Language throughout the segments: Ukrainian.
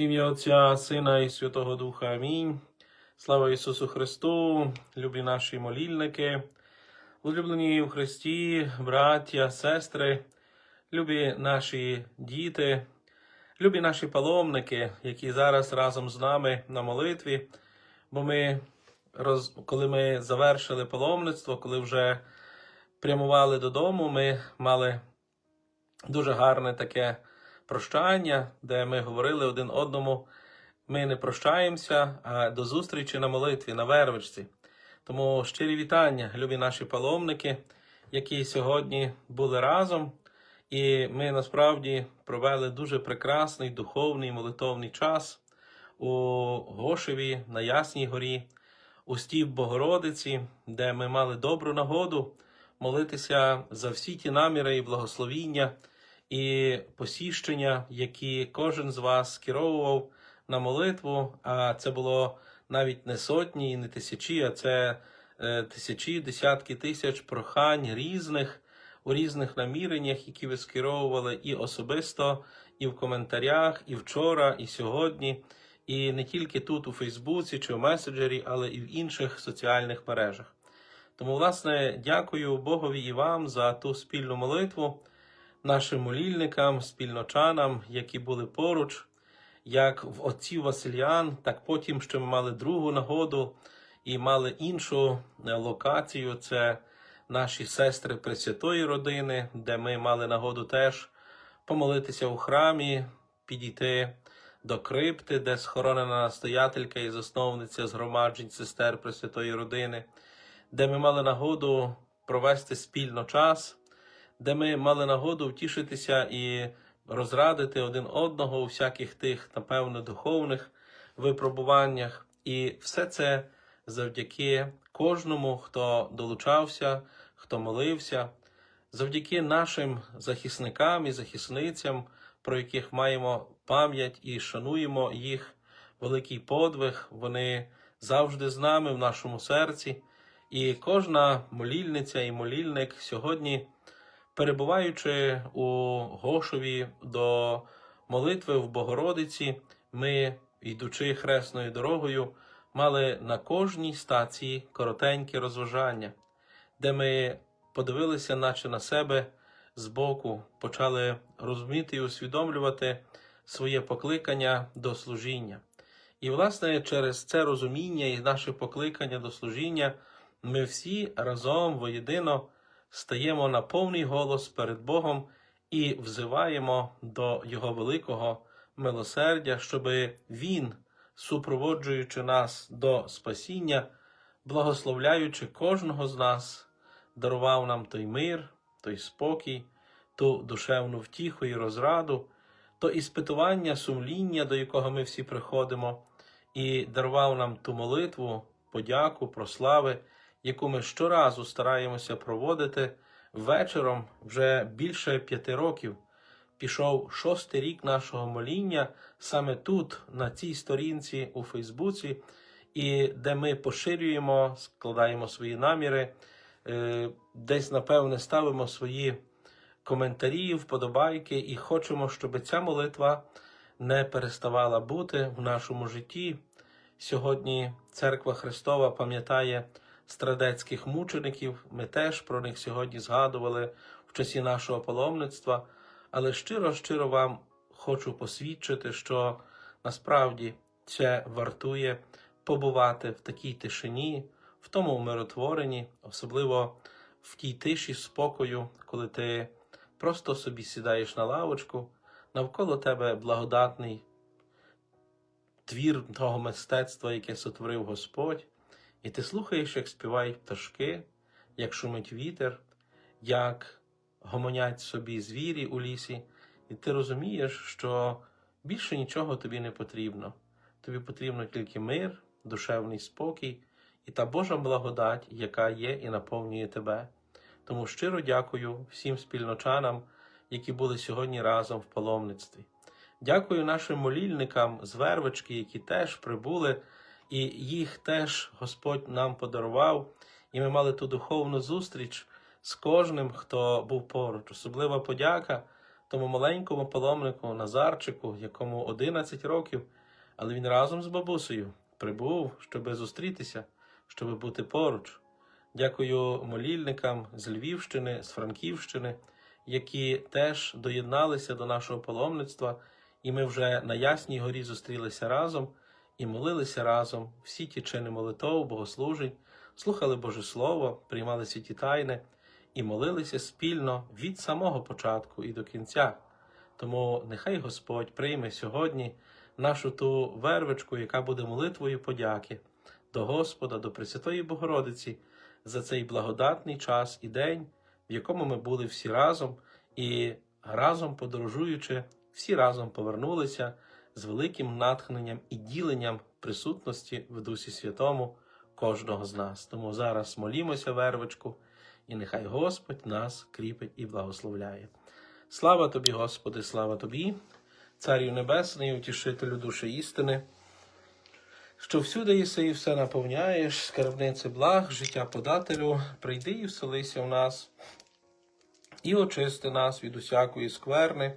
Ім'я Отця, Сина і Святого Духа. Амінь. Слава Ісусу Христу, любі наші молільники, улюблені в Христі, браття, сестри, любі наші діти, любі наші паломники, які зараз разом з нами на молитві. Бо ми, коли ми завершили паломництво, коли вже прямували додому, ми мали дуже гарне таке прощання, де ми говорили один одному. Ми не прощаємося, а до зустрічі на молитві, на вервичці. Тому щирі вітання, любі наші паломники, які сьогодні були разом. І ми насправді провели дуже прекрасний духовний молитовний час у Гошеві на Ясній горі, у Стів Богородиці, де ми мали добру нагоду молитися за всі ті наміри і благословіння і посіщення, які кожен з вас скеровував на молитву. А це було навіть не сотні і не тисячі, а це е, тисячі, десятки тисяч прохань різних у різних наміреннях, які ви скеровували і особисто, і в коментарях, і вчора, і сьогодні, і не тільки тут, у Фейсбуці чи в меседжері, але і в інших соціальних мережах. Тому, власне, дякую Богові і вам за ту спільну молитву, нашим молільникам, спільночанам, які були поруч, як в отців Васильян, так потім ще ми мали другу нагоду і мали іншу е, локацію. Це наші сестри Пресвятої родини, де ми мали нагоду теж помолитися у храмі, підійти до крипти, де схоронена настоятелька і засновниця згромаджень сестер Пресвятої родини, де ми мали нагоду провести спільно час, де ми мали нагоду втішитися і розрадити один одного у всяких тих, напевно, духовних випробуваннях. І все це завдяки кожному, хто долучався, хто молився, завдяки нашим захисникам і захисницям, про яких маємо пам'ять і шануємо їх великий подвиг. Вони завжди з нами в нашому серці. І кожна молільниця і молільник сьогодні, перебуваючи у Гошові до молитви в Богородиці, ми, йдучи хресною дорогою, мали на кожній стації коротеньке розважання, де ми подивилися, наче на себе збоку, почали розуміти і усвідомлювати своє покликання до служіння. І, власне, через це розуміння і наше покликання до служіння ми всі разом воєдино стаємо на повний голос перед Богом і взиваємо до Його великого милосердя, щоби Він, супроводжуючи нас до спасіння, благословляючи кожного з нас, дарував нам той мир, той спокій, ту душевну втіху і розраду, то іспитування, сумління, до якого ми всі приходимо, і дарував нам ту молитву, подяку, прослави, яку ми щоразу стараємося проводити вечором вже більше п'яти років. Пішов шостий рік нашого моління саме тут, на цій сторінці у Фейсбуці, і де ми поширюємо, складаємо свої наміри, е, десь, напевне, ставимо свої коментарі, вподобайки, і хочемо, щоб ця молитва не переставала бути в нашому житті. Сьогодні Церква Христова пам'ятає страдецьких мучеників. Ми теж про них сьогодні згадували в часі нашого паломництва. Але щиро, щиро вам хочу посвідчити, що насправді це вартує побувати в такій тишині, в тому умиротворенні, особливо в тій тиші спокою, коли ти просто собі сідаєш на лавочку, навколо тебе благодатний твір того мистецтва, яке сотворив Господь, і ти слухаєш, як співають пташки, як шумить вітер, як гомонять собі звірі у лісі, і ти розумієш, що більше нічого тобі не потрібно. Тобі потрібно тільки мир, душевний спокій і та Божа благодать, яка є і наповнює тебе. Тому щиро дякую всім спільночанам, які були сьогодні разом в паломництві. Дякую нашим молільникам з Вервички, які теж прибули, і їх теж Господь нам подарував. І ми мали ту духовну зустріч з кожним, хто був поруч. Особлива подяка тому маленькому паломнику Назарчику, якому 11 років, але він разом з бабусею прибув, щоби зустрітися, щоби бути поруч. Дякую молільникам з Львівщини, з Франківщини, які теж доєдналися до нашого паломництва, і ми вже на Ясній горі зустрілися разом і молилися разом всі ті чини молитов, богослужень, слухали Боже Слово, приймали святі тайни і молилися спільно від самого початку і до кінця. Тому нехай Господь прийме сьогодні нашу ту вервичку, яка буде молитвою подяки до Господа, до Пресвятої Богородиці за цей благодатний час і день, в якому ми були всі разом і разом подорожуючи, всі разом повернулися з великим натхненням і діленням присутності в Дусі Святому кожного з нас. Тому зараз молімося вервичку, і нехай Господь нас кріпить і благословляє. Слава тобі, Господи, слава тобі, Царю Небесний, утішителю душі істини, що всюди єси і все наповняєш, скарбнице благ, життя подателю, прийди і вселися в нас, і очисти нас від усякої скверни,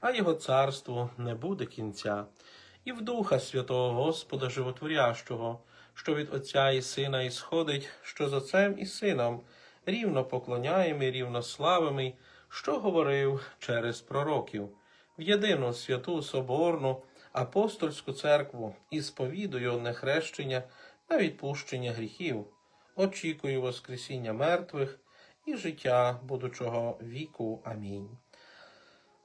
а його царству не буде кінця, і в Духа Святого Господа Животворящого, що від Отця і Сина ісходить, що з Отцем і Сином, рівно поклоняємий, рівно славимий, що говорив через пророків, в єдину святу Соборну, апостольську церкву і сповідую одне хрещення на відпущення гріхів, очікую Воскресіння мертвих і життя будучого віку. Амінь.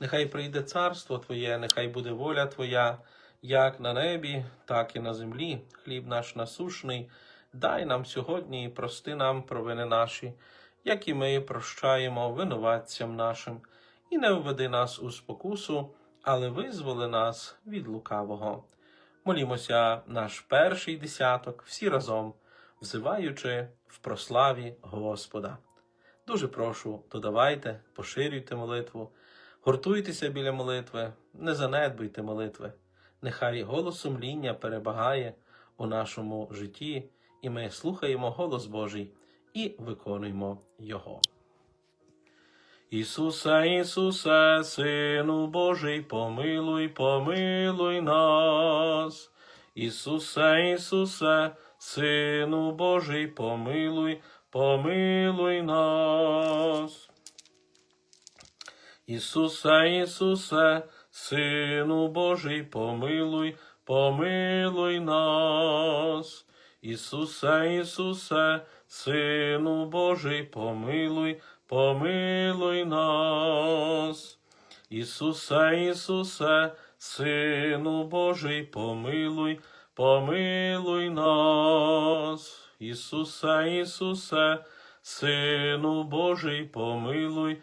нехай прийде царство Твоє, нехай буде воля Твоя, як на небі, так і на землі. Хліб наш насушний, дай нам сьогодні і прости нам провини наші, як і ми прощаємо винуватцям нашим, і не введи нас у спокусу, але визволи нас від лукавого. Молімося наш перший десяток, всі разом, взиваючи в прославі Господа. Дуже прошу, додавайте, поширюйте молитву, гуртуйтеся біля молитви, не занедбуйте молитви. Нехай голос сумління перебагає у нашому житті, і ми слухаємо голос Божий і виконуємо Його. Ісусе, Ісусе, Сину Божий, помилуй, помилуй нас. Ісусе, Ісусе, Сину Божий, помилуй, помилуй нас. Ісусе, Ісусе, Сину Божий, помилуй, помилуй нас. Ісусе, Ісусе, Сину Божий, помилуй, помилуй нас. Ісусе, Ісусе, Сину Божий, помилуй, помилуй нас. Ісусе, Ісусе, Сину Божий, помилуй,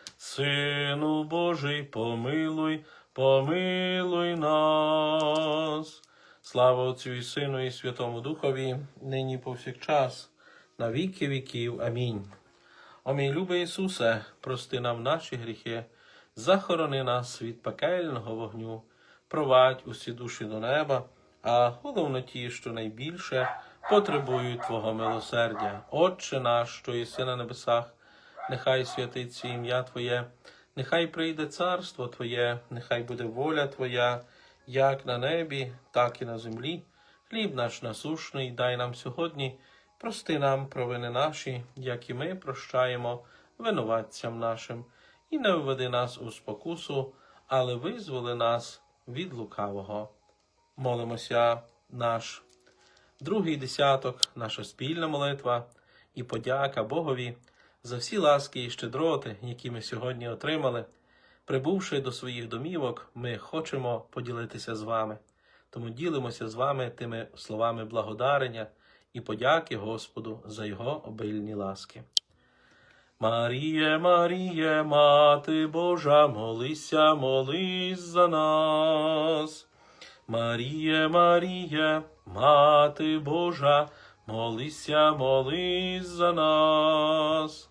Сину Божий, помилуй, помилуй нас. Слава Отцю і Сину, і Святому Духові, нині повсякчас, на віки віків. Амінь. О мій любий Ісусе, прости нам наші гріхи, захорони нас від пекельного вогню, провадь усі душі до неба, а головно ті, що найбільше потребують Твого милосердя. Отче наш, що єси на небесах, нехай святиться ім'я Твоє, нехай прийде царство Твоє, нехай буде воля Твоя, як на небі, так і на землі. Хліб наш насушний, дай нам сьогодні, прости нам провини наші, як і ми прощаємо винуватцям нашим, і не введи нас у спокусу, але визволи нас від лукавого. Молимося наш другий десяток, наша спільна молитва і подяка Богові за всі ласки і щедроти, які ми сьогодні отримали. Прибувши до своїх домівок, ми хочемо поділитися з вами. Тому ділимося з вами тими словами благодарення і подяки Господу за його обильні ласки. Маріє, Маріє, Мати Божа, молися, молись за нас. Маріє, Маріє, Мати Божа, молися, молись за нас.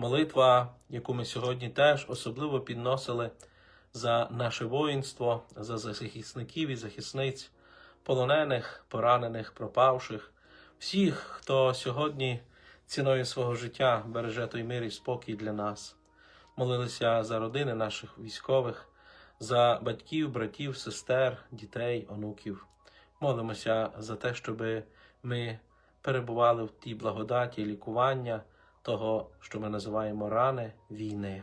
молитва, яку ми сьогодні теж особливо підносили за наше воїнство, за захисників і захисниць, полонених, поранених, пропавших, всіх, хто сьогодні ціною свого життя береже той мир і спокій для нас. Молилися за родини наших військових, за батьків, братів, сестер, дітей, онуків. Молимося за те, щоб ми перебували в тій благодаті лікування того, що ми називаємо рани війни.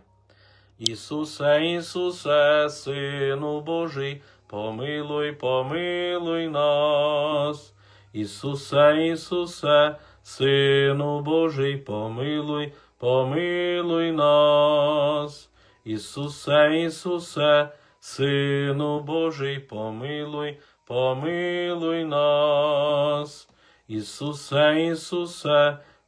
Ісусе, Ісусе, Сину Божий, помилуй, помилуй нас. Ісусе, Ісусе, Сину Божий, помилуй, помилуй нас. Ісусе, Ісусе, Сину Божий, помилуй, помилуй нас. Ісусе, Ісусе,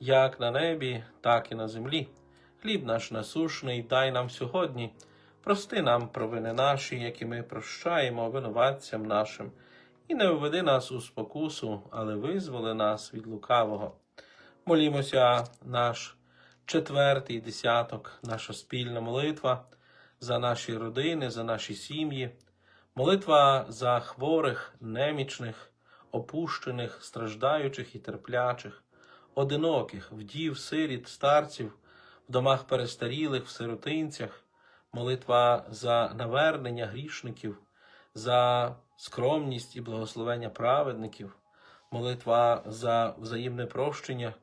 як на небі, так і на землі. Хліб наш насушний дай нам сьогодні, прости нам провини наші, які ми прощаємо винуватцям нашим, і не введи нас у спокусу, але визволи нас від лукавого. Молімося, наш четвертий десяток, наша спільна молитва за наші родини, за наші сім'ї, молитва за хворих, немічних, опущених, страждаючих і терплячих, одиноких, вдів, сиріт, старців, в домах перестарілих, в сиротинцях, молитва за навернення грішників, за скромність і благословення праведників, молитва за взаємне прощення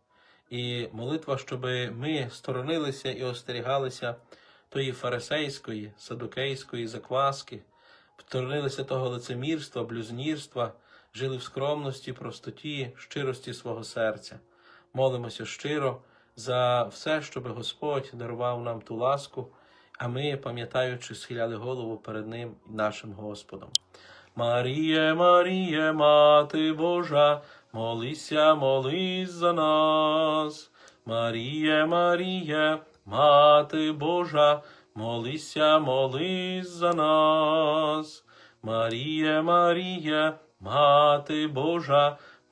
і молитва, щоб ми сторонилися і остерігалися тої фарисейської, садукейської закваски, сторонилися того лицемірства, блюзнірства, жили в скромності, простоті, щирості свого серця. Молимося щиро за все, щоб Господь дарував нам ту ласку, а ми, пам'ятаючи, схиляли голову перед Ним нашим Господом. Маріє, Маріє, Мати Божа, молися, молись за нас. Маріє, Маріє, Мати Божа, молися, молись за нас. Маріє, Маріє, Мати Божа,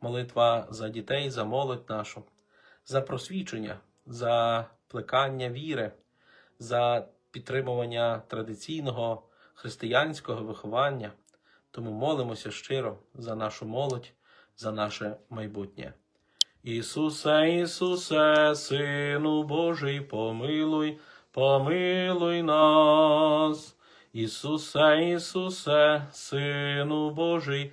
молитва за дітей, за молодь нашу, за просвічення, за плекання віри, за підтримування традиційного християнського виховання. Тому молимося щиро за нашу молодь, за наше майбутнє. Ісусе, Ісусе, Сину Божий, помилуй, помилуй нас. Ісусе, Ісусе, Сину Божий,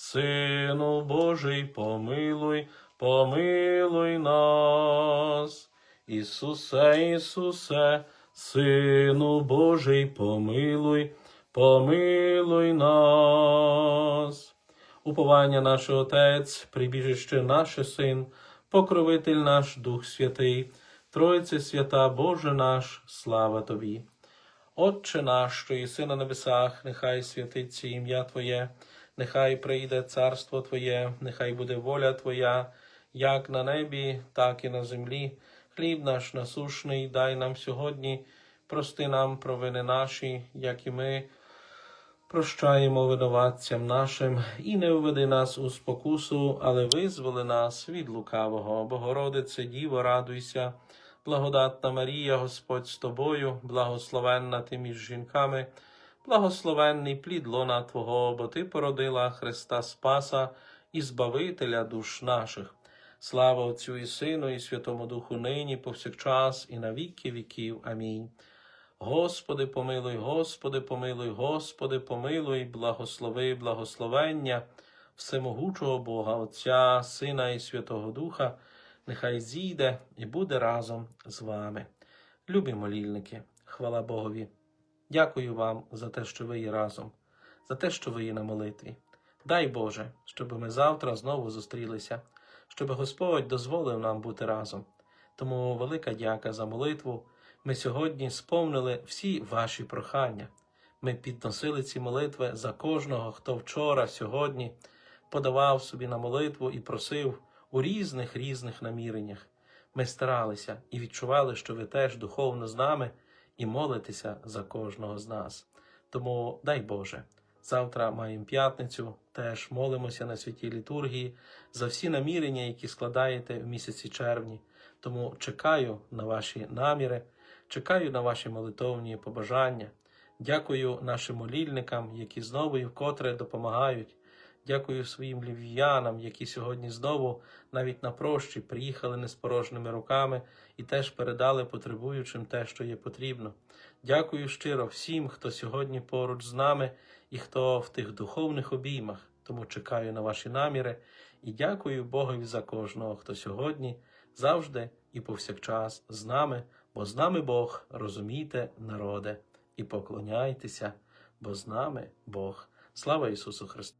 Сину Божий, помилуй, помилуй нас. Ісусе, Ісусе, Сину Божий, помилуй, помилуй нас. Уповання наше Отець, прибіжище наше Син, покровитель наш Дух Святий, Тройце свята Боже наш, слава Тобі. Отче наш, що єси на небесах, нехай святиться ім'я Твоє, нехай прийде царство Твоє, нехай буде воля Твоя, як на небі, так і на землі. Хліб наш насушний, дай нам сьогодні, прости нам провини наші, як і ми прощаємо винуватцям нашим, і не введи нас у спокусу, але визволи нас від лукавого. Богородице, Діво, радуйся, благодатна Марія, Господь з тобою, благословенна ти між жінками, благословенний плід лона Твого, бо Ти породила Христа Спаса і Збавителя душ наших. Слава Отцю і Сину, і Святому Духу нині, повсякчас, і на віки віків. Амінь. Господи, помилуй, Господи, помилуй, Господи, помилуй, благослови, благословення всемогучого Бога, Отця, Сина і Святого Духа, нехай зійде і буде разом з вами. Любі молільники, хвала Богові. Дякую вам за те, що ви є разом, за те, що ви є на молитві. Дай Боже, щоб ми завтра знову зустрілися, щоб Господь дозволив нам бути разом. Тому велика дяка за молитву. Ми сьогодні сповнили всі ваші прохання. Ми підносили ці молитви за кожного, хто вчора, сьогодні подавав собі на молитву і просив у різних різних наміреннях. Ми старалися і відчували, що ви теж духовно з нами і молитеся за кожного з нас. Тому дай Боже, завтра маємо п'ятницю, теж молимося на святій літургії за всі намірення, які складаєте в місяці червні. Тому чекаю на ваші наміри. Чекаю на ваші молитовні побажання. Дякую нашим молільникам, які знову і вкотре допомагають. Дякую своїм львів'янам, які сьогодні знову, навіть на прощі, приїхали не з порожніми руками і теж передали потребуючим те, що є потрібно. Дякую щиро всім, хто сьогодні поруч з нами і хто в тих духовних обіймах. Тому чекаю на ваші наміри і дякую Богові за кожного, хто сьогодні завжди і повсякчас з нами. Бо з нами Бог, розумійте, народе, і поклоняйтеся, бо з нами Бог. Слава Ісусу Христу!